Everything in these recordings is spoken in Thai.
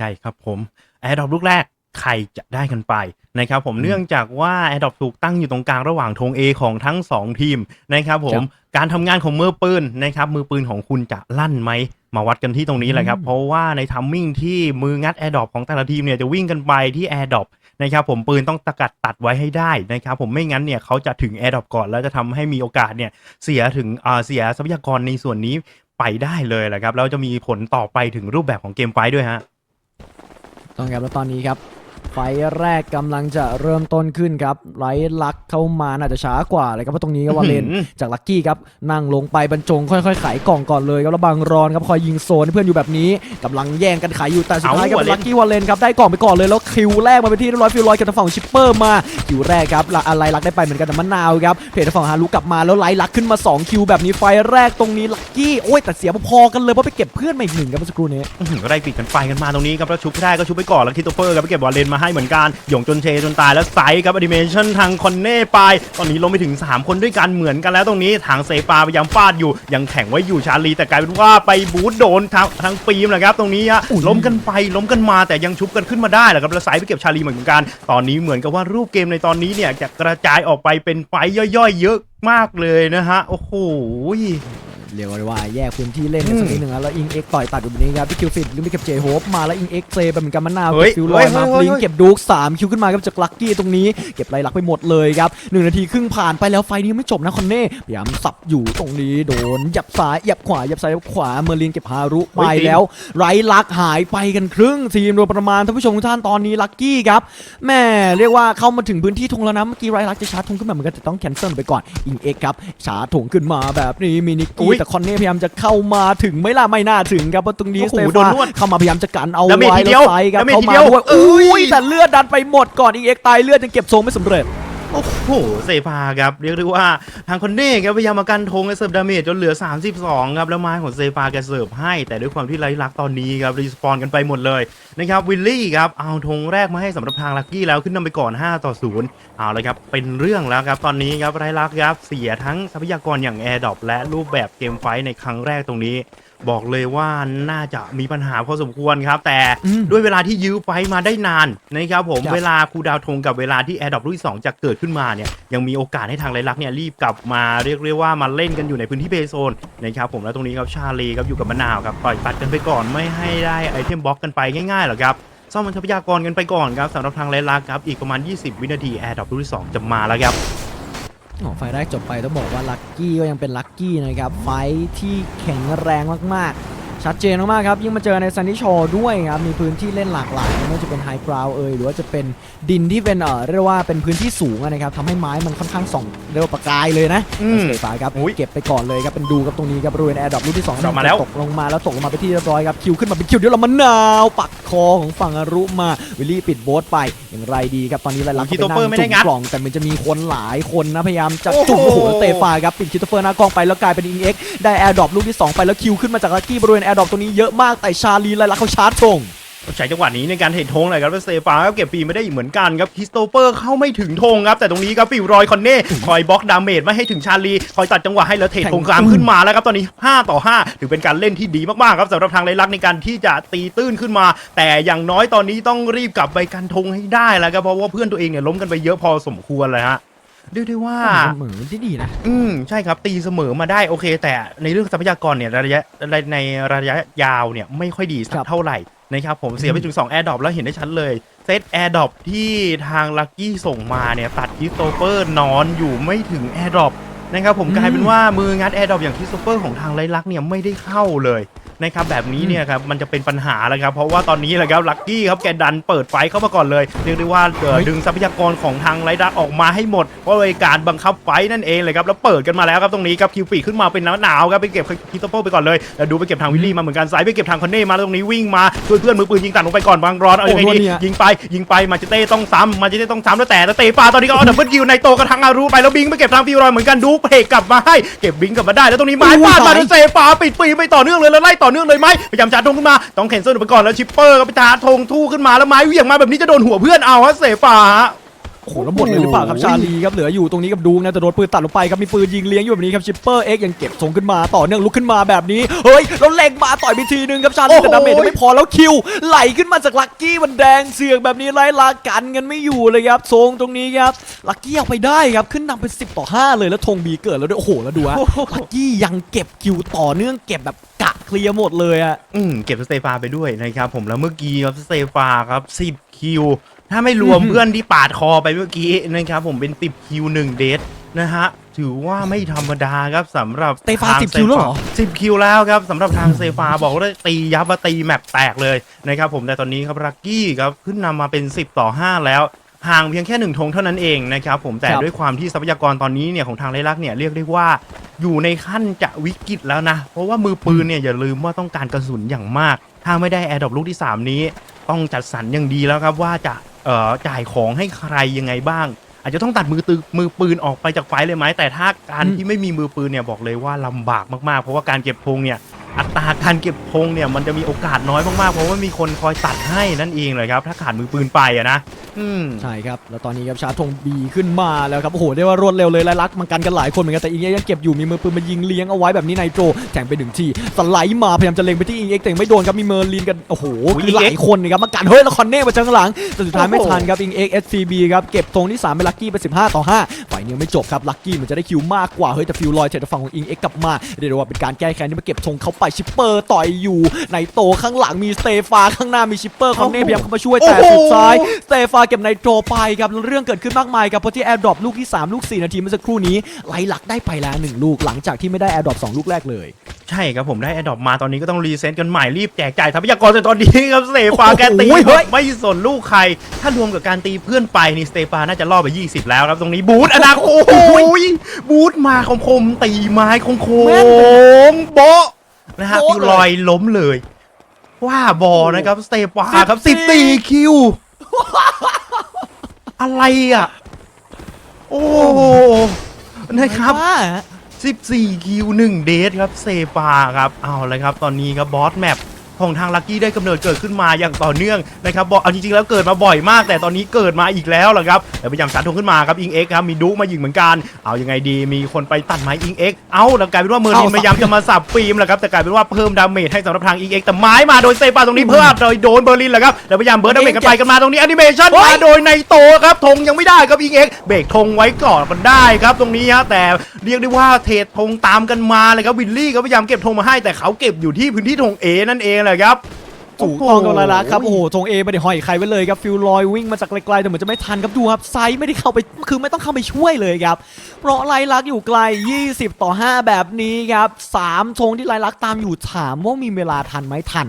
ใช่ครับผมแอร์ดรอปลูกแรกใครจะได้กันไปนะครับผมเนื่องจากว่าแอร์ดรอปถูกตั้งอยู่ตรงกลางระหว่างธง A ของทั้ง 2 ทีมนะครับผมการทำงานของมือปืนนะครับมือปืนของคุณจะลั่นไหมมาวัดกันที่ตรงนี้แหละครับ เพราะว่าในทัมมิ่งที่มืองัดแอร์ดรอปของแต่ละทีมเนี่ยจะวิ่งกันไปที่แอร์ดรอปนะครับผมปืนต้องตะกัดตัดไว้ให้ได้นะครับผมไม่งั้นเนี่ยเขาจะถึงแอร์ดรอปก่อนแล้วจะทำให้มีโอกาสเนี่ยเสียถึงอ่าเสียทรัพยากรในส่วนนี้ไปได้เลยแหละครับแล้วจะมีผลต่อไปถึงรูปแบบของเกมไฟท์ด้วยฮะ ต้องครับแล้วตอนนี้ครับ ไฟล์แรกกำลังจะเริ่มต้นขึ้นครับไลท์ลักเข้ามาน่าจะช้ากว่าเลยครับเพราะตรงนี้ก็วาเลนอื้อหือจากลักกี้ครับนั่งลงไปบรรจงค่อยๆไขกล่องก่อนเลยครับแล้วบางรอนครับคอยยิงโซนให้เพื่อนอยู่แบบนี้กำลังแย่งกันขายอยู่แต่สุดท้ายครับเอาวาเลนลักกี้วาเลนครับได้กล่องไปก่อนเลยแล้วคิวแรกมาเป็นที่เรียบร้อยฟิลลอยกับทางฝั่งชิปเปอร์มาคิวแรกครับละอะไรลักได้ไปเหมือนกันแต่มะนาวครับเพจทางฝั่งฮารุกลับมาแล้วไลท์ลักขึ้นมาสองคิวแบบนี้ไฟล์แรกตรงนี้ลักกี้โอ้ยแต่เสียพอๆกันเลยเพราะไปเก็บเพื่อนมาอีกหนึ่งครับเมื่อสักครู่นี้อื้อหือก็ได้ปิดกันไฟกันมาตรงนี้ครับแล้วชุบไม่ได้ก็ชุบไปก่อนแล้วคิโตเฟอร์ครับไปเก็บบอลเลนมาให้เหมือนกันหยงจนเชจนตายแล้วไซส์ครับแอนิเมชันทางคอนเน่ไป ตอนนี้ลงไปถึง 3 คนด้วยกันเหมือนกันแล้วตรงนี้ทางเซปาพยายามฟาดอยู่ ยังแข่งไว้อยู่ชาลีแต่กลายเป็นว่าไปบูทโดนทางทางฟิล์มแหละครับตรงนี้ฮะอุ้ยล้มกันไปล้มกันมาแต่ยังชุบกันขึ้นมาได้แหละครับแล้วไซส์ไปเก็บชาลีเหมือนกัน ตอนนี้เหมือนกับว่ารูปเกมในตอนนี้เนี่ยจะกระจายออกไปเป็นไฟต์ย่อยๆ เยอะมากเลยนะฮะโอ้โห เรียกได้ว่าแยกพื้นที่เล่นกันสักนิดหนึ่งนะแล้วอิงเอ็กต่อยตัดอยู่แบบนี้ครับพี่คิวฟิตลิมไปเก็บเจโฮปมาแล้วอิงเอ็กเซไปเหมือนกันมะนาวเฮ้เก็ยบฟิวลอยมาเฮ้ยลิงเฮ้ยเก็บดูกสามคิวขึ้นมาครับจากลักกี้ตรงนี้เก็บไรลักไปหมดเลยครับหนึ่งนาทีครึ่งผ่านไปแล้วไฟนี้ยังไม่จบนะคอนเน่พยายามสับอยู่ตรงนี้โดนยับซ้ายยับขวายับซ้ายยับขวาเมอร์ลินเก็บฮารุไปเฮ้ยจริงแล้ว ไรลักหายไปกันครึ่งทีมโดยประมาณท่านผู้ชมทุกท่านตอนนี้ลักกี้ครับแม่เรียกว่าเข้ามาถึงพื้นที่ธงแล้วนะเมื่อกี้ไรลักจะชาร์จธงขึ้นมาเหมือนกันแต่ต้องแคนเซิลไปก่อนอิงเอ็กครับชาร์จธงขึ้นมาแบบนี้มินิอุ๊กี้ยแต่คอนเน่พยายามจะเข้ามาถึงไหม่ล่ะไม่น่าถึงครับเพราะตรงนี้โอ้สโหเตโดนฟานนวดเข้ามาพยายามจะกันเอาแล้วเมทไว้ทีเดีแล้ยววไซครับแล้วเมทเข้าทีมาเดียวด้วยเอ้ยอุ้ยแต่เลือดดันไปหมดก่อนอิงเอ็กตายเลือดยังเก็บทรงไม่สำเร็จ โอ้โหเซฟาครับเรียกได้ว่าทางคอนเน่ครับพยายามมากันธงและเสิร์ฟดาเมจจนเหลือ 32ครับแล้วไม้ของเซฟาแกเสิร์ฟให้ แต่ด้วยความที่ไร้ลักตอนนี้ครับรีสปอนกันไปหมดเลยนะครับวิลลี่ครับเอาธงแรกมาให้สำหรับทางลักกี้แล้วขึ้นนำไปก่อน 5 ต่อ 0 เอาเลยครับเป็นเรื่องแล้วครับตอนนี้ครับไร้ลักครับเสียทั้งทรัพยากรอย่างแอร์ดอปและรูปแบบเกมไฟในครั้งแรกตรงนี้ บอกเลยว่าน่าจะมีปัญหาพอสมควรครับ แต่อืมด้วยเวลาที่ยื้อไฟท์มาได้นานนะครับผมครับเวลาคูลดาวน์ธงกับเวลาที่แอร์ดอปรุ่นที่สองจะเกิดขึ้นมาเนี่ยยังมีโอกาสให้ทางไรลักษณ์เนี่ยรีบกลับมาเรียกเรียกว่ามาเล่นกันอยู่ในพื้นที่เบโซนนะครับผมแล้วตรงนี้ครับชาลีครับอยู่กับมะนาวครับต่อยตัดกันไปก่อนไม่ให้ได้ไอเทมบล็อกกันไปง่ายๆหรอกครับซ่อมมันทรัพยากรกันไปก่อนครับสำหรับทางไรลักษณ์ครับอีกประมาณ 20 วินาทีแอร์ดอปรุ่นที่สองจะมาแล้วครับ อ๋อไฟแรกจบไปต้องบอกว่าลักกี้ก็ยังเป็นลักกี้นะครับไฟที่แข็งแรงมากๆ ชัดเจนมากๆครับ ยิ่งมาเจอในซันนิโชด้วยครับ มีพื้นที่เล่นหลากหลายไม่ว่าจะเป็นไฮกราวเอยหรือว่าจะเป็นดินที่เป็นเอ่อเรียกว่าเป็นพื้นที่สูงอะนะครับทำให้ไม้มันค่อนข้างส่องเรียกว่าประกายเลยนะอืมสเตฟ้าครับอุ๊ยเก็บไปก่อนเลยครับเป็นดูครับตรงนี้ครับบริเวณแอร์ดรอปลูกที่สองดรอปมาแล้ว ตกลงมาแล้วตกลงมาไปที่เรียบร้อยครับคิวขึ้นมาเป็นคิวเดียวแล้วมะนาวปักคอของฝั่งอรุมาวิลลี่ปิดโบ๊ทไปอย่างไรดีครับตอนนี้ไล่ลักคิโตเปอร์ไม่ได้งัดกล่องแต่มันจะมีคนหลายคนนะพยายามจะโอ้โหจุ่มโอ้โหแล้วเตะฝ่าครับปิดคิโตเฟอร์หน้ากล้องไปแล้วกลายเป็นอิงเอ็กได้แอร์ดรอปลูกที่2ไปแล้วคิวขึ้นมาจากลักกี้บริเวณแอร์ดรอปตัวนี้เยอะมากแต่ชาลีไล่ลักเขาชาร์จตรงใช้จังหวะนี้ในการเทธงเลยครับแล้วเซฟาก็เก็บปีไม่ได้อีกเหมือนกันครับคิสโตเปอร์เข้าไม่ถึงธงครับแต่ตรงนี้ครับฟิวรอยคอนเน่คอยบล็อกดาเมจไม่ให้ถึงชาลีคอยตัดจังหวะให้แล้วเทธงกลางขึ้นมาแล้วครับตอนนี้ 5 ต่อ 5 ถือเป็นการเล่นที่ดีมากๆครับสำหรับทางไรลักในการที่จะตีตื้นขึ้นมา แต่อย่างน้อยตอนนี้ต้องรีบกลับไปกันธงให้ได้แล้วครับเพราะว่าเพื่อนตัวเองเนี่ยล้มกันไปเยอะพอสมควรเลยฮะ เรียกได้ว่าเหมือนที่ดีนะ อืมใช่ครับตีเสมอมาได้โอเค แต่ในเรื่องทรัพยากรเนี่ยระยะในระยะยาวเนี่ยไม่ค่อยดีสัครักบเท่าไหร่นะครับผมเสียไปถึง2 Air d r o p แล้วเห็นได้ชัดเลย เซต Air d r o p ที่ทางลั c กี้ส่งมาเนี่ยตัดคริสโตเฟอร์นอนอยู่ไม่ถึง Air d r o p นะครับผมอืมกลายเป็นว่ามืองัด Air d r o p อย่างคริสโตเฟอร์ของทางไรลักเนี่ยไม่ได้เข้าเลยนะครับแบบนี้เนี่ยครับมันจะเป็นปัญหาแล้วครับเพราะว่าตอนนี้แหละครับลั c กี้ครับแกดันเปิดไฟเข้ามาก่อนเลยเรียกได้ว่าเอ่อเฮ้ยดึงทรัพยากรของทางไรลักออกมาให้หมดเพราะเลยการบังคับไฟนั่นเองเลยครับแล้วเปิดกันมาแล้วครับตรงนี้ครับคิวปีขึ้นมาเป็นหนาวๆครับไปเก็บคริสโตเฟอร์ไปก่อนเลยแล้วดูไปเก็บทางวิลลี่มาเหมือนกันซ้ายไปเก็บทางคอนเน่มาแล้วตรงนี้วิ่งมาช่วยเพื่อนมือปืนยิงตัดลงไปก่อนบางรอนเอายังไงโอ้โหดีเนี่ยยิงไปยิงไปมาเจเต้ต้องซ้ำมาเจเต้ต้องซ้ำแล้วแต่แล้วเตะปาตอนนี้ก็เอาดับเบิลคิวในโตกระทังอารูไปแล้วบิงไปเก็บทางฟิวรอยเหมือนกันดูเพกกลับมาให้เก็บบิงกลับมาได้แล้วตรงนี้ไม้โอ้โหฟาดมาสายแล้วเซฟาปิดปีไปต่อเนื่องเลยแล้วไล่ต่อเนื่องเลยไหมพยายามชาร์จธงขึ้นมาต้องเข็นเซิลไปก่อนแล้วชิปเปอร์ก็ไปชาร์จธงทู่ขึ้นมาแล้วไม้เหวี่ยงมาแบบนี้จะโดนหัวเพื่อนเอาฮะเซฟา ฮะโหแล้วหมดเลยหรือเปล่าครับชาลีครับเหลืออยู่ตรงนี้กับดูนะแต่โดนปืนตัดลงไปครับมีปืนยิงเลี้ยงอยู่แบบนี้ครับชิปเปอร์เอ็กยังเก็บทรงขึ้นมาต่อเนื่องลุกขึ้นมาแบบนี้เฮ้ยแล้วเล็งมาต่อยไปทีนึงครับชาลีแต่ดาเมจยังไม่พอแล้วคิว ไหลขึ้นมาจากลักกี้มันแดงเสือกแบบนี้ไล่ลากันกันไม่อยู่เลยครับทรงตรงนี้ครับลักกี้เอาไปได้ครับขึ้นนำเป็น10ต่อ5เลยแล้วธงบีเกิดแล้วด้วยโอ้โหแล้วดูฮะลักกี้ยังเก็บคิวต่อเนื่องเก็บแบบกะเคลียร์หมดเลยอะอืมเก็บสเตฟาไปด้วยนะครับผมแล้วเมื่อกี้ครับสเตฟาครับ10คิว ถ้าไม่รวมอืมเพื่อนที่ปาดคอไปเมื่อกี้นะครับผมเป็น10คิว1เดทนะฮะถือว่าไม่ธรรมดาครับสำหรับสเตฟาทง10คิวแล้วเหรอ10คิวแล้วครับสำหรับทางเซฟาบอกว่าตียับมาตีแมปแตกเลยนะครับผมแต่ตอนนี้ครับรักกี้ครับขึ้นนำมาเป็น 10 ต่อ 5 แล้วห่างเพียงแค่หนึ่งธงเท่านั้นเองนะครับผมแต่ครับด้วยความที่ทรัพยากรตอนนี้เนี่ยของทางไรลักษณ์เนี่ยเรียกได้ว่าอยู่ในขั้นจะวิกฤตแล้วนะ เพราะว่ามือปืนเนี่ยอย่าลืมว่าต้องการกระสุนอย่างมาก ถ้าไม่ได้แอร์ดรอปลูกที่ 3 นี้ ต้องจัดสรรอย่างดีแล้วครับว่าจะ เอ่อจ่ายของให้ใครยังไงบ้าง อาจจะต้องตัดมือตือมือปืนออกไปจากไฟเลยไหมแต่ถ้าการอืมที่ไม่มีมือปืนเนี่ยบอกเลยว่าลำบากมากๆ เพราะว่าการเก็บธงเนี่ย อัตราการเก็บธงเนี่ยมันจะมีโอกาสน้อยมากๆเพราะว่ามีคนคอยตัดให้นั่นเองเลยครับ ถ้าขาดมือปืนไปอะนะอืม ใช่ครับ แล้วตอนนี้ครับชาร์จธงบีขึ้นมาแล้วครับ โอ้โหได้ว่ารวดเร็วเลยไล่ลักมันกันกันหลายคนเหมือนกัน แต่อิงเอ็กยังเก็บอยู่มีมือปืนมายิงเลี้ยงเอาไว้แบบนี้ไนโตรแทงไปหนึ่งทีสไลด์มาพยายามจะเล็งไปที่อิงเอ็กแต่ยังไม่โดนครับมีเมอร์ลินกันโอ้โหโอ้ยคือหลายคนนะครับมากันเฮ้ยแล้วคอนเน่มาเจอข้างหลังแต่สุดท้ายไม่โอ้โหทันครับอิงเอ็กเอสซีบีครับเก็บธงที่3เป็นลักกี้ไป 15 ต่อ5ฝ่ายนี้ยังไม่จบครับลักกี้เหมันจะได้คิวมากกว่าเฮ้ยแต่ฟิวลอยเทฝั่งของอิงเอ็กกลับมาเรียกได้ว่าเป็นการแก้แค้นที่มาเก็บธงเขาไปชิปเปอร์ต่อยอยู่ไนโตข้างหลังมีสเตฟาข้างหน้ามีชิปเปอร์คอนเน่พยายามเข้ามาช่วยแต่สุดท้ายสเตฟาเก็บไนโตรไปครับแล้วเรื่องเกิดขึ้นมากมายครับเพราะที่แอร์ดรอปลูกที่ 3 ลูก 4 นาทีเมื่อสักครู่นี้ไล่หลักได้ไปแล้ว 1 ลูกหลังจากที่ไม่ได้แอร์ดรอป2ลูกแรกเลยใช่ครับผมได้แอดดอปมาตอนนี้ก็ต้องรีเซ็ตกันใหม่รีบแจกจ่ายทรัพยากรแต่ตอนนี้ครับสเตฟาโอ้โหแกตีเฮ้ยไม่สนลูกใคร ถ้ารวมกับการตีเพื่อนไปนี่สเตฟาน่าจะล่อไป 20 แล้วครับตรงนี้บูธอนาคตโอ้ยบูธมาคมๆตีไม้โค้งๆโบ๊ะ นะฮะโบ๊ะฟิวลอยล้มเลย ว่าบอนะครับ สเตฟาครับสิบสี่14คิว อะไรอะ โอ้นะครับ ว่า14คิว1เดทครับเซฟาครับเอาเลยครับตอนนี้ครับบอสแมป ของทางลักกี้ได้กำเนิดเกิดขึ้นมาอย่างต่อเนื่องนะครับบอกเอาจริงๆแล้วเกิดมาบ่อยมาก แต่ตอนนี้เกิดมาอีกแล้วเหรอครับแต่พยายามสาดทงขึ้นมาครับอิงเอ็กครับมีดุมายิงเหมือนกันเอายังไงดีมีคนไปตัดไม้อิงเอ็กเอาแล้วกลายเป็นว่าเมอร์ลินเอาพยายามจะมาสับฟิล์มแหละครับแต่กลายเป็นว่าเพิ่มดาเมจให้สำหรับทางอิงเอ็กแต่ไม้มาโดยเซฟาตรงนี้เพิ่มโดยโดนเบอร์ลินแหละครับแล้วพยายามเบิร์ดดาเมจกันไปกันมาตรงนี้แอนิเมชันโอ้ยมาโดยในโตครับธงยังไม่ได้ครับอิงเอ็กเบรกธงไว้ก่อนมันได้ครับตรงนี้ฮะแต่เรียกได้ว่าเทรดธงตามกันมาเลยครับวิลลี่ก็พยายามเก็บธงมาให้แต่เขาเก็บอยู่ที่พื้นที่ธงเอนั่นเองแหละครับถูกต้องกันแล้วละครับโอ้โหธงเอไม่ได้ห้อยใครไว้เลยครับฟิลลอยวิ่งมาจากไกลๆแต่เหมือนจะไม่ทันครับดูครับไซส์ไม่ได้เข้าไปคือไม่ต้องเข้าไปช่วยเลยครับเพราะไลลักษณ์อยู่ไกล 20 ต่อ 5 แบบนี้ครับ3ธงที่ไลลักษณ์ตามอยู่ถามว่ามีเวลาทันไหมทัน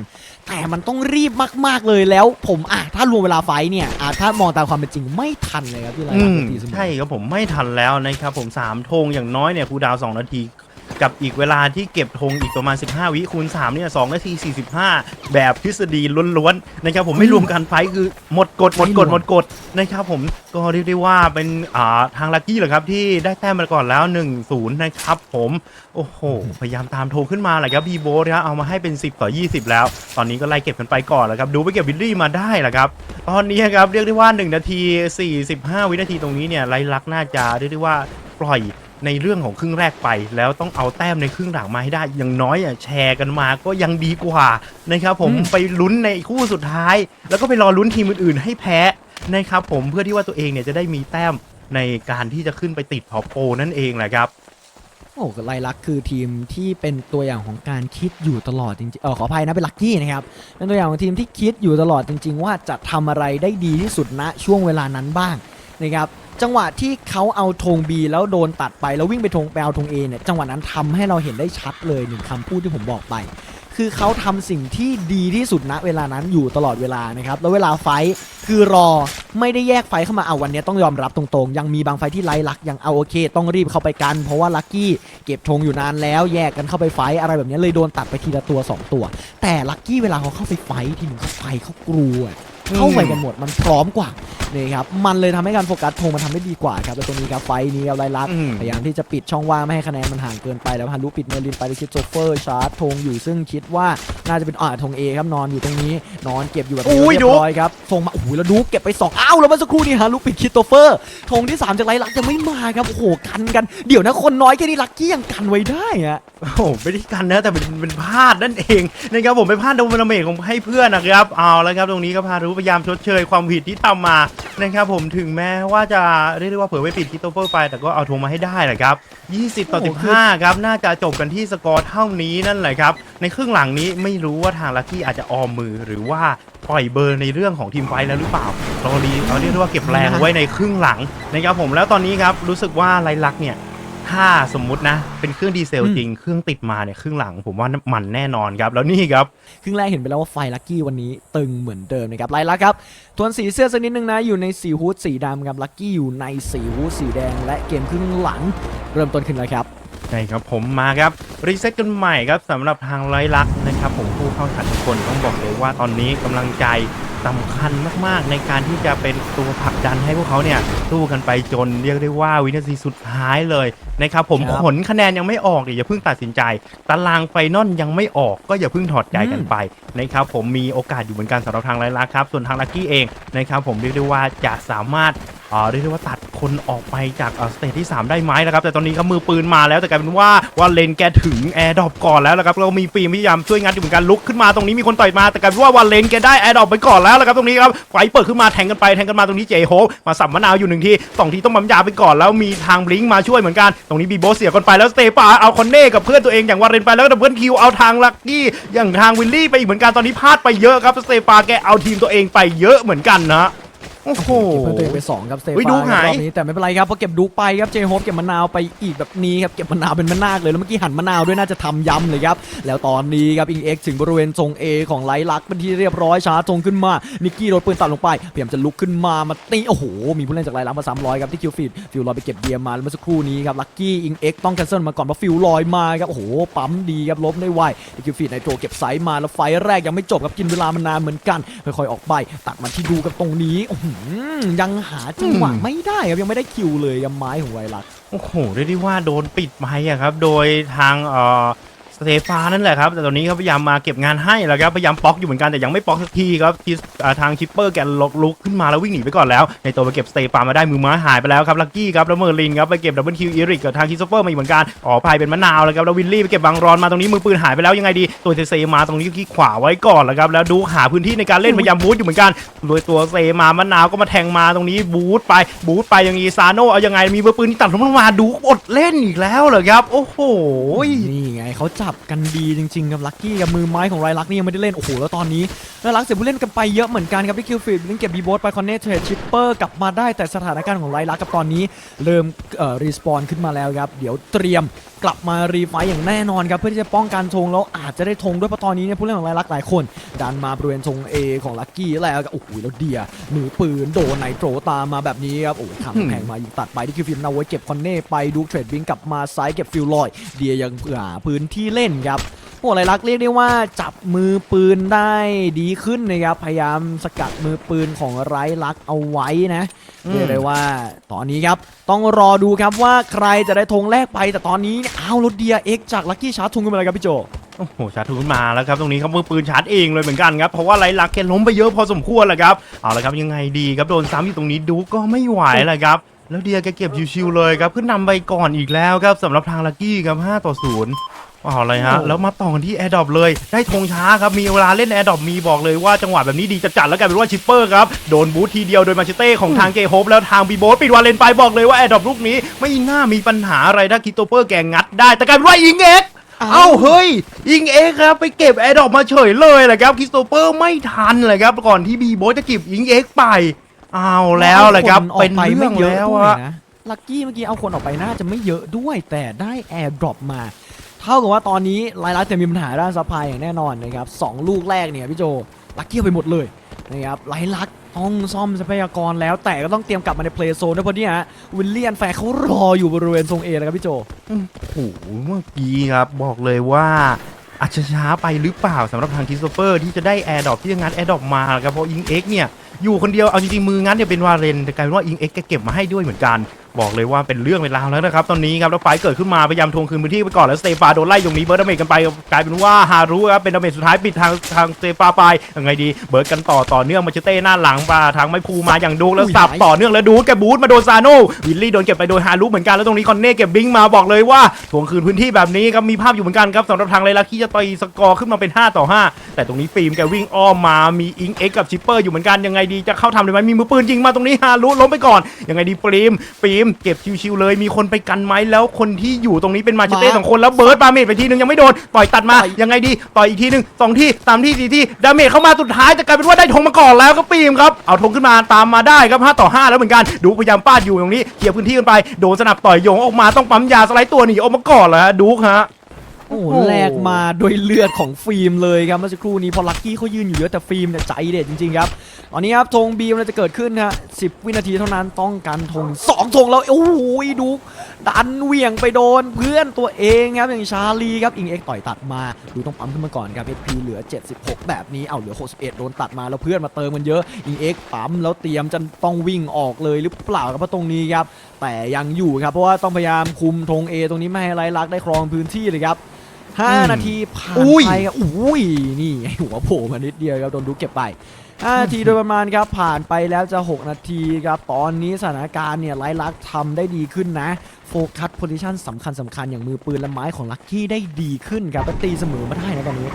แต่มันต้องรีบมากๆเลยแล้ว ผมอะถ้ารวมเวลาไฟท์เนี่ยอะถ้ามองตามความเป็นจริงไม่ทันเลยครับที่ไลอืลักษมณ์ตีเสมอใช่ครับผมไม่ทันแล้วนะครับผม3ธงอย่างน้อยเนี่ยคูลดาวน์2นาที กับอีกเวลาที่เก็บธงอีกประมาณ 15 วิคูณ3เนี่ย2นาที 45 แบบทฤษฎีล้วนๆนะครับผมไม่รวมการไฟท์คือหมดกฎหมดกฎหมดกฎนะครับผมก็เรียกได้ว่าเป็นอ่าทางลักกี้เหรอครับที่ได้แต้มมาก่อนแล้ว 1-0 นะครับผมโอ้โห พยายามตามโทรขึ้นมาแหละครับบีโบสครับเอามาให้เป็น 10 ต่อ 20 แล้ว ตอนนี้ก็ไล่เก็บกันไปก่อนแล้วครับดูไปเก็บวิลลี่มาได้แหละครับตอนนี้ครับเรียกได้ว่า 1 นาที 45 วินาทีตรงนี้เนี่ยไล่ลักน่าจะเรียกได้ว่าปล่อย ในเรื่องของครึ่งแรกไป แล้วต้องเอาแต้มในครึ่งหลังมาให้ได้อย่างน้อยอะแชร์กันมาก็ยังดีกว่านะครับผมอืมไปลุ้นในคู่สุดท้าย แล้วก็ไปรอลุ้นทีมอื่นๆ ให้แพ้นะครับผมเพื่อที่ว่าตัวเองเนี่ยจะได้มีแต้มในการที่จะขึ้นไปติดท็อปโปรนั่นเองแหละครับโอ้ไลลักษณ์คือทีมที่เป็นตัวอย่างของการคิดอยู่ตลอดจริงๆเออขออภัยนะเป็นลักกี้นะครับเป็นตัวอย่างของทีมที่คิดอยู่ตลอดจริง ๆ ว่าจะทำอะไรได้ดีที่สุดณช่วงเวลานั้นบ้างนะครับ จังหวะที่เขาเอาธง B แล้วโดนตัดไปแล้ววิ่งไปธงไปเอาธง A เนี่ยจังหวะนั้นทำให้เราเห็นได้ชัดเลยหนึ่งคำพูดที่ผมบอกไป คือเขาทำสิ่งที่ดีที่สุดณเวลานั้นอยู่ตลอดเวลานะครับแล้วเวลาไฟคือรอไม่ได้แยกไฟเข้ามาเอาวันนี้ต้องยอมรับตรงๆ ยังมีบางไฟที่ไล่ลักยังเอาโอเค ต้องรีบเข้าไปกัน เพราะว่าลักกี้เก็บธงอยู่นานแล้วแยกกันเข้าไปไฟอะไรแบบนี้เลยโดนตัดไปทีละตัวสองตัว แต่ลักกี้เวลาเขาเข้าไปไฟท์ทีหนึ่งเขาไฟเขากลัว เข้าไปกันหมดมันพร้อมกว่านี่ครับมันเลยทำให้การโฟกัสธงมันทำได้ดีกว่าครับแต่ตรงนี้ครับไฟท์นี้ครับไลลักอืมพยายามที่จะปิดช่องว่างไม่ให้คะแนนมันห่างเกินไปแล้วฮารุปิดเมอร์ลินไปเลยคิดโจเฟอร์ชาร์จธงอยู่ซึ่งคิดว่าน่าจะเป็นอ่าธงเอครับนอนอยู่ตรงนี้ นอนเก็บอยู่แบบนี้อุ้ยเรียดูบร้อยครับส่งมาโอ้โหแล้วดูเก็บไปสองอ้าวแล้วเมื่อสักครู่นี้ฮารุปิดคิดโตเฟอร์ธงที่สามจากไลลักยังไม่มาครับโอ้โหกันกันเดี๋ยวนะคนน้อยแค่นี้ลักกี้ยังกันไว้ได้อะโอ้โหไม่ได้กันนะแต่เป็นเป็นพลาดนั่นเองนะครับผมไปพลาดโดนเมจของให้เพื่อนนะครับเอาแล้วครับตรงนี้ก็พารู้พยายามชดเชยความผิดที่ทำมานะครับผมถึงแม้ว่าจะเรียกได้ว่าเผยไว้ปิดคิโตเฟอร์ไปแต่ก็เอาทงมาให้ได้แหละครับ 20 ต่อ 15 ครับ น่าจะจบกันที่สกอร์เท่านี้นั่นแหละครับ ในครึ่งหลังนี้ไม่รู้ว่าทางลัคกี้อาจจะออมมือหรือว่าปล่อยเบอร์ในเรื่องของทีมไฟท์แล้วหรือเปล่าเราดีเขาเรียกว่าเก็บแรงไว้ในครึ่งหลังนะครับผมแล้วตอนนี้ครับรู้สึกว่าไลลักเนี่ย ถ้าสมมุตินะ เป็นเครื่องดีเซลอืมจริง เครื่องติดมาเนี่ยครึ่งหลังผมว่ามันแน่นอนครับ แล้วนี่ครับ ครึ่งแรกเห็นไปแล้วว่าไฟลักกี้วันนี้ตึงเหมือนเดิมนะครับไลลักครับ ทวนสีเสื้อสักนิดนึงนะ อยู่ในสีฮูดสีดำครับลักกี้อยู่ในสีฮูดสีแดง และเกมครึ่งหลัง เริ่มต้นขึ้นแล้วครับ ใช่ครับผมมาครับรีเซ็ตกันใหม่ครับสำหรับทางไลลักนะครับผมผู้เข้าแข่งขันทุกคนต้องบอกเลยว่าตอนนี้กำลังใจสำคัญมากๆ ในการที่จะเป็นตัวผลักดันให้พวกเขาเนี่ยสู้กันไปจนเรียกได้ว่าวินาทีสุดท้ายเลยนะครับผมครับผลคะแนนยังไม่ออกเนี่ยอย่าเพิ่งตัดสินใจ ตารางไฟนอลยังไม่ออกก็อย่าเพิ่งถอดใจกันไปนะครับผมมีโอกาสอยู่เหมือนกันสำหรับทางไลลักครับส่วนทางลักกี้เองนะครับผมเรียกได้ว่าจะสามารถอ่า เรียกได้ว่าตัดคนออกไปจากสเตจที่ 3 ได้ไหมนะครับ แต่ตอนนี้ครับมือปืนมาแล้วแต่กลายเป็นว่าว่าเลนแกถึงแอร์ดรอปก่อนแล้วนะครับเรามีฟิล์มพยายามช่วยงานอยู่เหมือนกันลุกขึ้นมาตรงนี้มีคนต่อยมาแต่กลายเป็นว่าวันเลนแกได้แอร์ดรอปไปก่อนแล้วนะครับตรงนี้ครับไฟเปิดขึ้นมาแทงกันไปแทงกันมาตรงนี้เจโฮปมาสัมมะนาวอยู่หนึ่งทีสองทีต้องบัมยาไปก่อนแล้วมีทางบลิงมาช่วยเหมือนกัน ตรงนี้บีโบสเสียกันไปแล้วสเตปาเอาคอนเน่กับเพื่อนตัวเองอย่างวาเรนไปแล้วก็ดับเบิลคิวเอาทางลักกี้อย่างทางวิลลี่ไปอีกเหมือนกันตอนนี้พลาดไปเยอะครับสเตปาแกเอาทีมตัวเองไปเยอะเหมือนกันนะ โอ้โหเก็บเพื่อนตัวเองไป2ครับสเตอุ๊ยฟาดูนหายรอบนี้แต่ไม่เป็นไรครับเพราะเก็บดูไปครับเจโฮปเก็บมะนาวไปอีกแบบนี้ครับเก็บมะนาวเป็นมะนากเลยแล้วเมื่อกี้หันมะนาวด้วยน่าจะทำย้ำเลยครับแล้วตอนนี้ครับอิงเอ็กถึงบริเวณทรง A ของไลลักเป็นที่เรียบร้อยชาร์จทรงขึ้นมานิกกี้โดนปืนตัดลงไปพยายามจะลุกขึ้นมามาตีโอ้โหมีผู้เล่นจากไลลักมา300ครับที่คิวฟีดฟิวลอยไปเก็บเบียร์มาแล้วเมื่อสักครู่นี้ครับลักกี้อิงเอ็กต้องแคนเซิลมาก่อนเพราะฟิวลอยมาครับโอ้โหปั๊มดีครับล้มได้ไวที่คิวฟีดในโจเก็บไซส์มาแล้วไฟแรกยังไม่จบครับกินเวลามานานเหมือนกันค่อยๆออกไปตัดมาที่ดูกับตรงนี้อื้อหือยังหาจังหวะอืมไม่ได้ครับยังไม่ได้คิวเลยกับไม้ของไวรัสโอ้โหเรียกได้ว่าโดนปิดไปอะครับ โดยทางเอ่อส เตฟานั่นแหละครับแต่ตอนนี้เขาพยายามมาเก็บงานให้แล้วครับพยายามป๊อกอยู่เหมือนกันแต่ยังไม่ป๊อกสักทีครับคิสอ่ทางคิปเปอร์แกลกลุกขึ้นมาแล้ววิ่งหนีไปก่อนแล้ว ในตัวไปเก็บสเตฟามาได้มือไม้หายไปแล้วครับลักกี้ครับแล้วเมอร์ลินครับไปเก็บดับเบิลคิวอีริกกับทางคิสเปอร์มาอีกเหมือนกันอ๋อพายเป็นมะนาวแล้วครับแล้ววิลลี่ไปเก็บบางรอนมาตรงนี้มือปืนหายไปแล้วยังไงดีตัวเซเซมาตรงนี้ที่ขวาไว้ก่อนแล้วครับแล้วดูหาพื้นที่ในการเล่นพยายามบูทอยู่เหมือนกันโดยตัวเซมามะนาวก็มาแทงมาตรงนี้บูทไปบูทไปอย่างนี้ซาโนเอายังไงมีเบอร์ปืนที่ตัดลงมาดูอดเล่นอีกแล้วเหรอครับ โอ้โหนี่ไงเขาจับกันดีจริงๆกับลักกี้กับมือไม้ของไรลักนี่ยังไม่ได้เล่น โอ้โห แล้วตอนนี้ไรลักเสียผู้เล่นกันไปเยอะเหมือนกันครับที่คิวฟิลเล่นเก็บบีโบสไปคอนเนตเทรดชิปเปอร์กลับมาได้แต่สถานการณ์ของไรลักกับตอนนี้ เริ่มเอ่อรีสปอนขึ้นมาแล้วครับเดี๋ยวเตรียม กลับมารีไฟต์อย่างแน่นอนครับเพื่อที่จะป้องกันธงแล้วอาจจะได้ธงด้วยเพราะตอนนี้เนี่ยผู้เล่นของไรลักหลายคน ดันมาบริเวณธง A ของลักกี้แล้วก็โอ้โหแล้วเดียมือปืนโดนไนโตรตามมาแบบนี้ครับโอ้ทำแพงมายิงตัดไปที่คิวฟิล์มนาไว้เก็บคอนเน่ไปดูเทรดบิงกลับมาซ้ายเก็บฟิลลอย เดียยังเผื่อพื้นที่เล่นครับ โอ้ไรลักษณ์เรียกได้ว่าจับมือปืนได้ดีขึ้นนะครับ พยายามสกัดมือปืนของไรลักษณ์เอาไว้นะอืมเรียกได้ว่า ตอนนี้ครับต้องรอดูครับว่าใครจะได้ธงแรกไปแต่ตอนนี้อ้าวรถเดียเอ็กจากลักกี้ชาร์จธงขึ้นมาเลยครับพี่โจโอ้โหชาร์จทุนมาแล้วครับตรงนี้ครับมือปืนชาร์จเองเลยเหมือนกันครับเพราะว่าไรลักแกล้มไปเยอะพอสมควรแหละครับเอาละครับยังไงดีครับโดนซ้ำอยู่ตรงนี้ดูก็ไม่ไหวแหละครับแล้วเดียแกเก็บชิวๆเลยครับขึ้นนำไปก่อนอีกแล้วครับสำหรับทางลักกี้ครับ5ต่อ0 เอาเลยฮะโอ้แล้วมาต่อกันที่แอร์ดรอปเลย ได้ธงช้าครับ มีเวลาเล่นแอร์ดรอปมีบอกเลยว่าจังหวะแบบนี้ดีจะจัดแล้วกลายเป็นว่าชิปเปอร์ครับ โดนบูททีเดียวโดยมาเชเต้ของทางเกโฮปแล้วทางบีโบสปิดวาเลนไปบอกเลยว่าแอร์ดรอปลูกนี้ไม่น่ามีปัญหาอะไรถ้าคิโตเปอร์แกงัดได้ แต่กลายเป็นว่าอิงเอ็กเอ้าเฮ้ยยิงเอ็กครับไปเก็บแอร์ดรอปมาเฉยเลยแหละครับคริสโตเปอร์ไม่ทันเลยครับก่อนที่บีโบสจะเก็บยิงเอ็กไปเอาแล้วแหละครับอาเป็นไปเรื่ไม่องเยอะแล้วด้วยอะนะลักกี้เมื่อกี้เอาคนออกไปน่าจะไม่เยอะด้วยแต่ได้แอร์ดรอปมา เท่ากับว่าตอนนี้ไลลักจะมีปัญหาด้านซัพพลายอย่างแน่นอนนะครับสองลูกแรกเนี่ยพี่โจลักกี้เอาไปหมดเลยนะครับไลลักต้องซ่อมทรัพยากรแล้วแต่ก็ต้องเตรียมกลับมาในเพลย์โซนด้วยเพราะเนี่ยวิลเลียนแฟร์เขารออยู่บริเวณทรงเอแล้วครับพี่โจโอ้โหเมื่อกี้ครับบอกเลยว่าอาจจะช้าไปหรือเปล่าสำหรับทางคริสโตเปอร์ที่จะได้แอร์ดรอปที่จะงัดแอร์ดรอปมาครับเพราะยิงเอ็กเนี่ยอยู่คนเดียวเอาจริงๆมืองั้นเนี่ยเป็นวาเลนแต่กลายเป็นว่าอิงเอ็กเก็บมาให้ด้วยเหมือนกัน บอกเลยว่าเป็นเรื่องเป็นราวแล้วนะครับตอนนี้ครับแล้วไฟเกิดขึ้นมาพยายามทวงคืนพื้นที่ไปก่อนแล้วสเตฟาโดนไล่ตรงนี้เบิร์ดดาเมจกันไปกลายเป็นว่าฮารุครับเป็นดาเมจสุดท้ายปิดทางทางสเตฟาไปยังไงดีเบิร์ดกันต่อต่อเนื่องมาเชเต้หน้าหลังมาทางไม้พูมาอย่างดูแล้วสับต่อเนื่องแล้วดูแกบูทมาโดนซาโนวิลลี่โดนเก็บไปโดยฮารุเหมือนกันแล้วตรงนี้คอนเน่เก็บบิงมาบอกเลยว่าทวงคืนพื้นที่แบบนี้ครับมีภาพอยู่เหมือนกันครับสำหรับทางไลลักที่จะตีสกอร์ขึ้นมาเป็น 5 ต่อ 5 แต่ตรงนี้ฟิล์มแกวิ่งอ้อมมามีอิงเอ็กกับชิปเปอร์อยู่เหมือนกันยังไงดีจะเข้าทำได้ไหมมีมือปืนยิงมาตรงนี้ฮารุล้มไปก่อนยังไงดีฟิล์มฟิล์มเก็บชิวๆเลยมีคนไปกันไหมแล้วคนที่อยู่ตรงนี้เป็นมาเชเต้มา สองคนแล้วเบิร์ดบาเมจไปทีนึงยังไม่โดนต่อยตัดมาต่อยยังไงดีต่อยอีกทีหนึ่งสองที่สามที่สี่ที่ดาเมจเข้ามาสุดท้ายจะกลายเป็นว่าได้ธงมาก่อนแล้วครับฟิล์มครับเอาธงขึ้นมาตามมาได้ครับ5ต่อ 5 แล้วเหมือนกันดูพยายามปาดอยู่ตรงนี้เคลียร์พื้นที่กันไปโดนสนับต่อยโยงออกมาต้องปั๊มยาสไลด์ตัวหนีออกมาก่อนแล้วฮะดูฮะ โอ้โหโอ้โหแลกมาโดยเลือดของฟิล์มเลยครับเมื่อสักครู่นี้พอลักกี้เขายืนอยู่เยอะแต่ฟิล์มเนี่ยใจเด็ดจริงๆครับตอนนี้ครับธงบีมันจะเกิดขึ้นฮะ10วินาทีเท่านั้นต้องการธงสองธงแล้วโอ้โหดูดันเหวี่ยงไปโดนเพื่อนตัวเองครับอย่างชาลีครับอิงเอ็กต่อยตัดมาดูต้องปั๊มขึ้นมาก่อนครับ HP เหลือ 76 แบบนี้เอาเหลือ 61 โดนตัดมาแล้วเพื่อนมาเติมกันเยอะอิงเอ็กปั๊มแล้วเตรียมจะต้องวิ่งออกเลยหรือเปล่าครับเพราะตรงนี้ครับแต่ยังอยู่ครับเพราะว่าต้องพยายามคุมธง A ตรงนี้ไม่ให้ไรลักได้ครองพื้นที่เลยครับอืม 5 นาทีผ่านอุ้ยไปครับอุ้ยนี่ไงหัวโผล่มานิดเดียวครับโดนดูเก็บไป5นาทีโดยประมาณครับผ่านไปแล้วจะ 6 นาทีครับตอนนี้สถานการณ์เนี่ยไลลักษณ์ทำได้ดีขึ้นนะ โฟกัสโพซิชันสำคัญสำคัญอย่างมือปืนและไม้ของลักกี้ได้ดีขึ้นครับและตีเสมอมาได้นะตอนนี้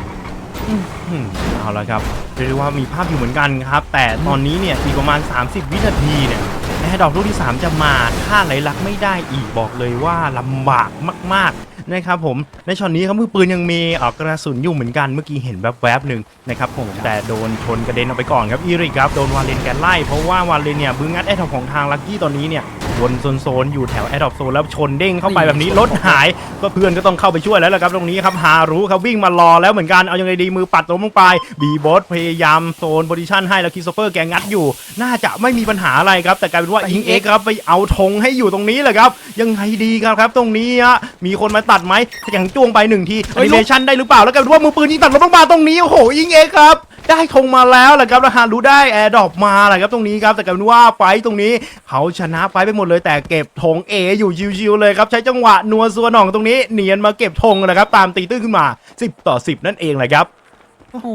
อืมเอาละครับเรียกได้ว่ามีภาพอยู่เหมือนกันครับ แต่ตอนนี้เนี่ยอีกประมาณ 30 วินาทีเนี่ยแอร์ดอกลูกที่ 3 จะมาถ้าไหลลักไม่ได้อีกบอกเลยว่าลำบากมาก ๆ นะครับผมในช็อตนี้ครับมือปืนยังมีเอ่อกระสุนอยู่เหมือนกันเมื่อกี้เห็นแวบๆหนึ่งนะครับผมแต่โดนชนกระเด็นออกไปก่อนครับอีริกครับโดนวาเลนแกนไล่เพราะว่าวาเลนเนี่ยบึ้งงัดแอดดอปของทางลักกี้ตอนนี้เนี่ยวนโซนๆอยู่แถวแอดดอปโซนแล้วชนเด้งเข้าไปแบบนี้รถหายก็เพื่อนก็ต้องเข้าไปช่วยแล้วละครับตรงนี้ครับฮารุครับวิ่งมารอแล้วเหมือนกันเอายังไงดีมือปัดล้มลงไปบีบอสพยายามโซนโพซิชันให้แล้วคริสโตเฟอร์แกงัดอยู่ น่าจะไม่มีปัญหาอะไรครับแต่กลายเป็นว่าแต่อิง Ing เอ็กครับไปเอาธงให้อยู่ตรงนี้แหละครับยังไงดีครับครับตรงนี้ฮะมีคนมาตัดไหมอย่างจ้วงไปหนึ่งทีแอเฮ้ยนิเมชันได้หรือเปล่าแล้วกลายเป็นว่ามือปืนยิงตัดลงมาตรงนี้โอ้โหอิงเอ็กครับได้ธงมาแล้วแหละครับแล้วฮารุได้แอร์ดรอปมาแหละครับตรงนี้ครับแต่กลายเป็นว่าไฟต์ตรงนี้เขาชนะไฟต์ไปหมดเลย แต่เก็บธงเออยู่ชิวๆเลยครับใช้จังหวะนัวซัวหน่องตรงนี้เนียนมาเก็บธงนะครับตามตีตื้นขึ้นมา 10 ต่อ 10 นั่นเองแหละครับ โอ้โห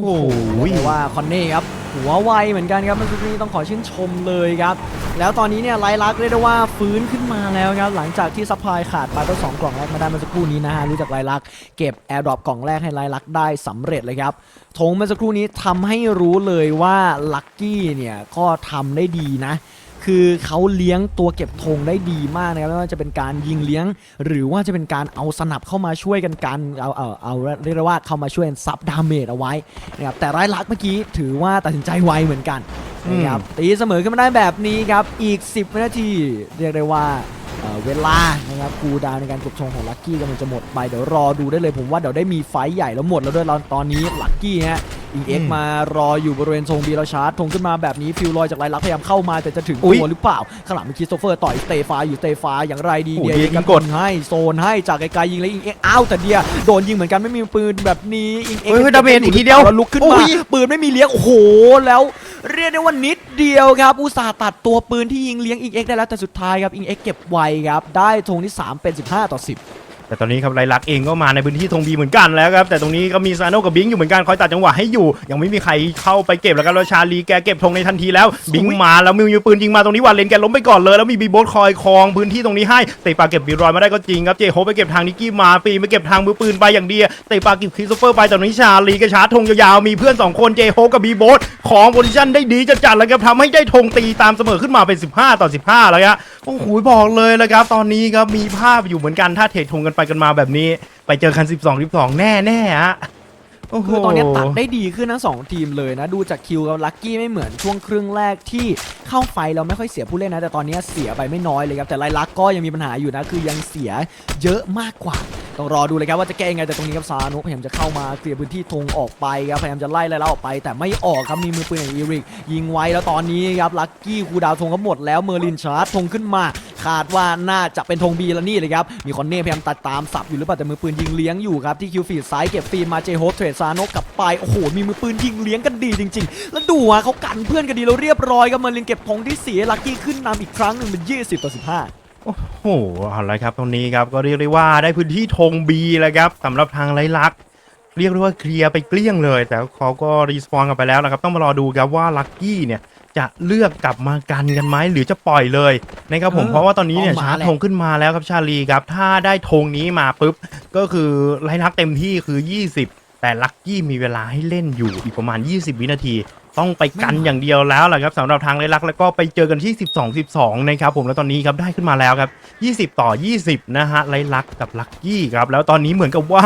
ว่าคอนเน่ครับหัวไวเหมือนกันครับเมื่อสักครู่นี้ต้องขอชื่นชมเลยครับ แล้วตอนนี้เนี่ยไลลักเรียกได้ว่าฟื้นขึ้นมาแล้วครับ หลังจากที่ซัพพลายขาดไปก็สองกล่องแรกมาได้เมื่อสักครู่นี้นะฮะรู้จักไลลักเก็บแอร์ดรอปกล่องแรกให้ไลลักได้สำเร็จเลยครับธงเมื่อสักครู่นี้ทำให้รู้เลยว่าลักกี้เนี่ยก็ทำได้ดีนะ คือเขาเลี้ยงตัวเก็บธงได้ดีมากนะครับไม่ว่าจะเป็นการยิงเลี้ยง หรือว่าจะเป็นการเอาสนับเข้ามาช่วยกันการเอาเอาเอาเรียกว่าเข้ามาช่วยซับดาเมจเอาไว้นะครับแต่ร้ายลักษณ์เมื่อกี้ถือว่าตัดสินใจไวเหมือนกันนะครับตีเสมอขึ้นมาได้แบบนี้ครับอีก 10 นาที เรียกได้ว่า เอ่อเวลานะครับคูลดาวน์ในการเก็บธงของลักกี้กำลังจะหมดไปเดี๋ยวรอดูได้เลยผมว่าเดี๋ยวได้มีไฟท์ใหญ่แล้วหมดแล้วด้วยตอนนี้ลักกี้ฮะอิงเอ็กอืมมารออยู่บริเวณธงบีเราชาร์จธงขึ้นมาแบบนี้ฟิลลอยจากไลลักษณ์พยายามเข้ามาแต่จะถึงอุ๊ยตัวหรือเปล่าข้างหลังมีคริสโตเฟอร์ต่อยสเตฟาอยู่สเตฟาอย่างไรดีโอ้เดียเดียยิงกดให้โซนให้จากไกลๆยิงแล้วยิงเอ็กอ้าวแต่เดียโดนยิงเหมือนกันไม่มีปืนแบบนี้ยิงเอ็กเฮ้ยเฮ้ยดาเมจอีกทีเดียวแล้วลุกขึ้นโอ้มายปืนไม่มีเลี้ยงโอ้โหแล้ว เรียกได้ว่านิดเดียวครับอุตส่าห์ตัดตัวปืนที่ยิงเลี้ยงอิงเอ็กได้แล้วแต่สุดท้ายครับอิงเอ็กเก็บไวครับได้ธงที่ 3 เป็น 15 ต่อ 10 แต่ตอนนี้ครับไรลักเองก็มาในพื้นที่ธงบีเหมือนกันแล้วครับแต่ตรงนี้ก็มีซานโนกับบิงอยู่เหมือนกันคอยตัดจังหวะให้อยู่ ยังไม่มีใครเข้าไปเก็บแล้วครับแล้วชาลีแกเก็บธงในทันทีแล้วบิงมาแล้วมิวยิงปืนยิงมาตรงนี้วาเลนแกล้มไปก่อนเลยแล้วมีบีโบสคอยครองพื้นที่ตรงนี้ให้เตะปาเก็บบีรอยมาได้ก็จริงครับเจโฮไปเก็บทางนิกกี้มาปีมาเก็บทางมือปืนไปอย่างเดียเตะปาเก็บคริสโตเฟอร์ไปแต่ตรงนี้ชาลีก็ชาร์จธงยาวๆมีเพื่อนสองคนเจโฮกับบีโบสของโพซิชั่นได้ดีจัดๆแล้วครับทำให้ได้ธงตีตามเสมอขึ้นมาเป็น 15 ต่อ 15 แล้วครับโอ้โหบอกเลยนะครับตอนนี้ครับมีภาพอยู่เหมือนกันถ้าเทรดทงกันไปไปกันมาแบบนี้ ไปเจอกัน 12 12 แน่แน่ฮะโอ้โหคือตอนนี้ตัดได้ดีขึ้นทั้งสองทีมเลยนะ ดูจากคิวกับลักกี้ไม่เหมือนช่วงครึ่งแรกที่เข้าไฟเราไม่ค่อยเสียผู้เล่นนะ แต่ตอนนี้เสียไปไม่น้อยเลยครับ แต่ไลลักก็ยังมีปัญหาอยู่นะ คือยังเสียเยอะมากกว่า ต้องรอดูเลยครับว่าจะแก้ยังไงแต่ตรงนี้ครับซานุพยายามจะเข้ามาเคลียร์พื้นที่ธงออกไปครับพยายามจะไล่ไล่เราออกไป แต่ไม่ออกครับมีมือปืนอย่างอีริกยิงไว้แล้วตอนนี้ครับลักกี้คูดาวน์ธงก็หมดแล้วเมอร์ลินชาร์จธงขึ้นมาคาดว่าน่าจะเป็นธงบีแล้วนี่เลยครับ มีคอนเน่พยายามตัดตามสับอยู่หรือเปล่าแต่มือปืนยิงเลี้ยงอยู่ครับที่คิวฟีดซ้ายเก็บฟีนมาเจโฮปเทรดซานกกับไปโอ้โหมีมือปืนยิงเลี้ยงกันดีจริง ๆ แล้วดูฮะเขากันเพื่อนกันดีแล้วเรียบร้อยครับเมลินเก็บธงที่เสียลักกี้ขึ้นนำอีกครั้งหนึ่งเป็น20ต่อ15โอ้โหเอาละครับตรงนี้ครับก็เรียกได้ว่าได้พื้นที่ธงบีแล้วครับสำหรับทางไรลัก เรียกได้ว่าเคลียร์ไปเกลี้ยงเลย แต่เขาก็รีสปอนกันไปแล้วนะครับ ต้องมารอดูครับว่าลักกี้เนี่ย จะเลือกกลับมากันกันไหมหรือจะปล่อยเลยนะครับผมเออเพราะว่าตอนนี้เนี่ยต้องมาชาร์จแหละธงขึ้นมาแล้วครับชาลีครับถ้าได้ธงนี้มาปุ๊บก็คือไรลักษณ์เต็มที่คือ 20 แต่ลักกี้มีเวลาให้เล่นอยู่อีกประมาณ 20 วินาที ต้องไปกันอย่างเดียวแล้วแหละครับสำหรับทางไรลักษณ์แล้วก็ไปเจอกันที่ 12 12นะครับผมแล้วตอนนี้ครับได้ขึ้นมาแล้วครับ 20 ต่อ 20 นะฮะไรลักษณ์กับลักกี้ครับแล้วตอนนี้เหมือนกับว่า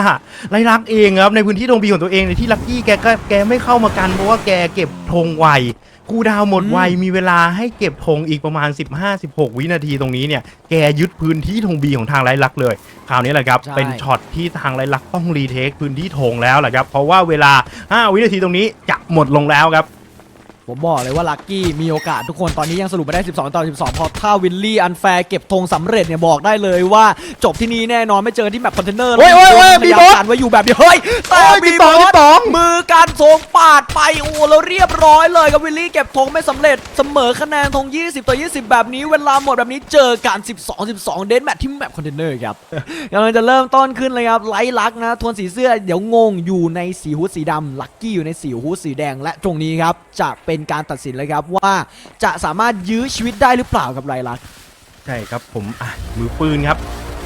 ไรลักษณ์เองครับในพื้นที่ธงบีของตัวเองในที่ลักกี้แกก็แกไม่เข้ามากันเพราะว่าแกเก็บธงไว คูลดาวน์หมดไวมีเวลาให้เก็บธงอีกประมาณ 15-16 วินาทีตรงนี้เนี่ย แกยึดพื้นที่ธงบีของทางไรลักษณ์เลย คราวนี้แหละครับใช่เป็นช็อตที่ทางไรลักษณ์ต้องรีเทคพื้นที่ธงแล้วแหละครับ เพราะว่าเวลา 5 วินาทีตรงนี้จะหมดลงแล้วครับ ผมบอกเลยว่าลักกี้มีโอกาสทุกคนตอนนี้ยังสรุปไม่ได้ 12 ต่อ 12 พอถ้าวิลลี่อันแฟร์เก็บธงสำเร็จเนี่ยบอกได้เลยว่าจบที่นี่แน่นอนไม่เจอที่แมปคอนเทนเนอร์โอ้ยโอ้ยโอ้ยพยายามบีบอสการไว้อยู่แบบนี้เฮ้ยแต่โอ้ยบีบีบบออสสบีบอสมือการทงปาดไปโอ้แล้วเรียบร้อยเลยกับวิลลี่เก็บธงไม่สำเร็จเสมอคะแนนธง 20 ต่อ 20 แบบนี้เวลาหมดแบบนี้เจอกัน12 12 เดนแมทที่แมปคอนเทนเนอร์ครับกำลังจะเริ่มต้นขึ้นเลยครับไลท์ลักนะทวนสีเสื้อเดี๋ยวงงอยู่ในสีฮูดสีดำลักกี้อยู่ในสีฮูดสีแดงและตรงนี้ครับจะเป็นการตัดสินเลยครับว่าจะสามารถยื้อชีวิตได้หรือเปล่ากับไลท์ลักใช่ครับผมอะมือปืนครับ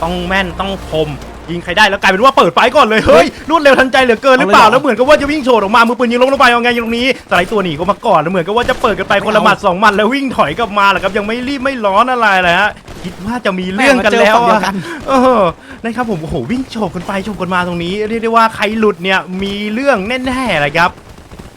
ต้องแม่นต้องคมยิงใครได้แล้วกลายเป็นว่าเปิดไฟก่อนเลยเฮ้ยรวดเร็วทันใจเหลือเกินหรือเปล่าเอาเลยเหรอแล้วเหมือนกับว่าจะวิ่งโฉดออกมามือปืนยิงลงลงไปเอาไงตรงนี้สไลด์ตัวหนีก็มาก่อนแล้วเหมือนกับว่าจะเปิดกันไปคนละหมัดสองหมัดแล้ววิ่งถอยกลับมาแหละครับยังไม่รีบไม่ร้อนอะไรเลยฮะคิดว่าจะมีเรื่องกันแล้วม่งมาเจอฝั่งเดียอะกันเออนะครับผมโอ้โหวิ่งโฉบกันไปโฉบกันมาตรงนี้เรียกได้ว่าใครหลุดเนี่ยมีเรื่องแน่ๆเลยครับ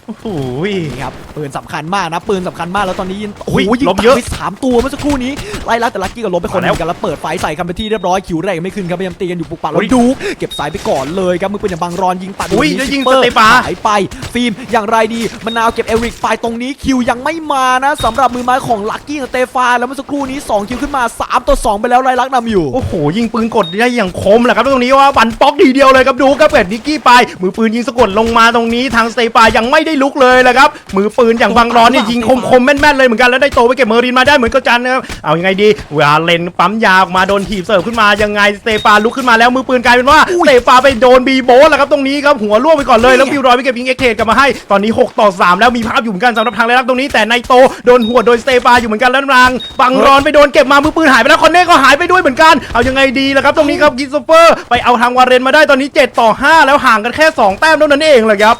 โอ้โหนี่ครับ ปืนสำคัญมากนะ ปืนสำคัญมากแล้วตอนนี้ยิงโอ้โหอุ๊ยยิงล้มตัดเยอะไปสามตัวเมื่อสักครู่นี้ ไล่ลักแต่ลักกี้ก็ล้มไปคนหนึมาแล้วงกันแล้วเปิดไฟใส่กันไปนที่เรียบร้อยคิวแรกยังไม่ขึ้นครับพยายามตีกันอยู่ปุกปักอุ๊แล้วยดู เก็บสายไปก่อนเลยครับมือปืนอย่างบางรอนยิงตัดอุ๊ยนี้แล้วยิงซิปปอร์สเตปาหายไป ฟิล์มอย่างไรดีมะนาวเก็บเอริกไปตรงนี้คิวยังไม่มานะสำหรับมือไม้ของลักกี้สเตฟานแล้วเมื่อสักครู่นี้สองคิวขึ้นมาสามต่อสองไปแล้วไล่ลักนำอยู่โอ้โหยิงปืนกดได้อย่างคมแหละครับตรงนี้ว่าบันป๊อกทีเดียวเลยครับดูครับเปิดนิกกี้ไปมือปืนยิงสะกดลงมาตรงนี้ทางสเตปายังไม่ได้ลุกเลยแหละครับมือปืนอย่างบางร้อนนี่ยิงคมคมๆแม่นๆเลยเหมือนกันแล้วได้โตไปเก็บเมอรินมาได้เหมือนกับจันนะครับเอายังไงดีเวลาเลนปั๊มยาออกมาโดนถีบเสิร์ฟขึ้นมายังไงสเตปาลุกขึ้นมาแล้วมือปืนกลายเป็นว่าสเตปาไปโดนบีโบสแล้วครับตรงนี้ครับหัวล่วงไปก่อนเลยแล้วบิวรอยไปเก็บยิงเอ็กเทกลับมาให้ตอนนี้ 6 ต่อ 3 แล้วมีภาพอยู่เหมือนกันสำหรับทางเลรักตรงนี้แต่ในโตโดนหัวโดยสเตปาอยู่เหมือนกันแล้วนางบังรอนไปโดนเก็บมามือปืนหายไปแล้วคอนเน่ก็หายไปด้วยเหมือนกันเอายังไงดีล่ะครับตรงนี้ครับกิสโซเฟอร์ไปเอาทางวาเรนมาได้ตอนนี้ 7 ต่อ 5 แล้วห่างกันแค่ 2 แต้มเท่านั้นเองแหละครับ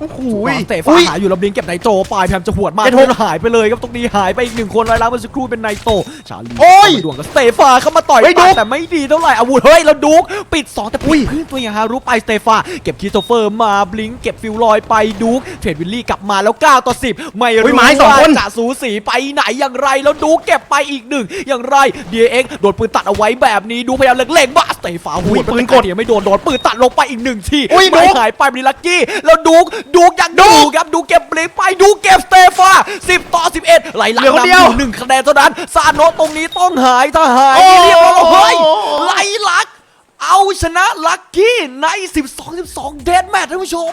โอ้โหเตะฟ้าหายอยู่แล้วบลิงเก็บไนโตไปพยายามจะหวดมากเจ็ดหกหายไปเลยครับตรงนี้หายไปอีกหนึ่งคนไล่ลักเมื่อสักครู่เป็นไนโตชาลีโอ้ยเข้ามาดวงกับสเตฟาเข้ามาต่อยเฮ้ยปาดุ๊ดกแต่ไม่ดีเท่าไหร่อาวุธเฮ้ยแล้วดุกปิด2แต่อุ้ปิยดเพื่อนตัวอย่างฮารุไปสเตฟาเก็บคริสโตเฟอร์มาบลิงเก็บฟิลลอยไปดุกเทรดวิลลี่กลับมาแล้ว9ต่อ10 ไม่อุ้รู้ยไม้สองว่าคนจะสูสีไปไหนอย่างไรแล้วดุกเก็บไปอีกหนึ่งอย่างไร DX โดนปืนตัดเอาไว้แบบนี้ดูพยายามเล็งๆบ้าสเตฟาหัวปืนกดเดียวไม่โดนโดนปืนตัดลงไปอีกหนึ่งทีอุ้ยไม่ดุ๊กหายไปบลิลักกี้แล้วดุกดุกยังดูครับดูเก็บบลิงไปดูเก็บสเตฟา10 ต่อ 11 ไหลหลังเหลือคนนำเดียวอยู่หนึ่งคะแนนเท่านั้นซาโนะตรงนี้ต้องหายถ้าหายโอ้เรียบร้อยเฮ้ยไหลลัก เอาชนะลักกี้ใน 12 12 เดนแมทท่านผู้ชม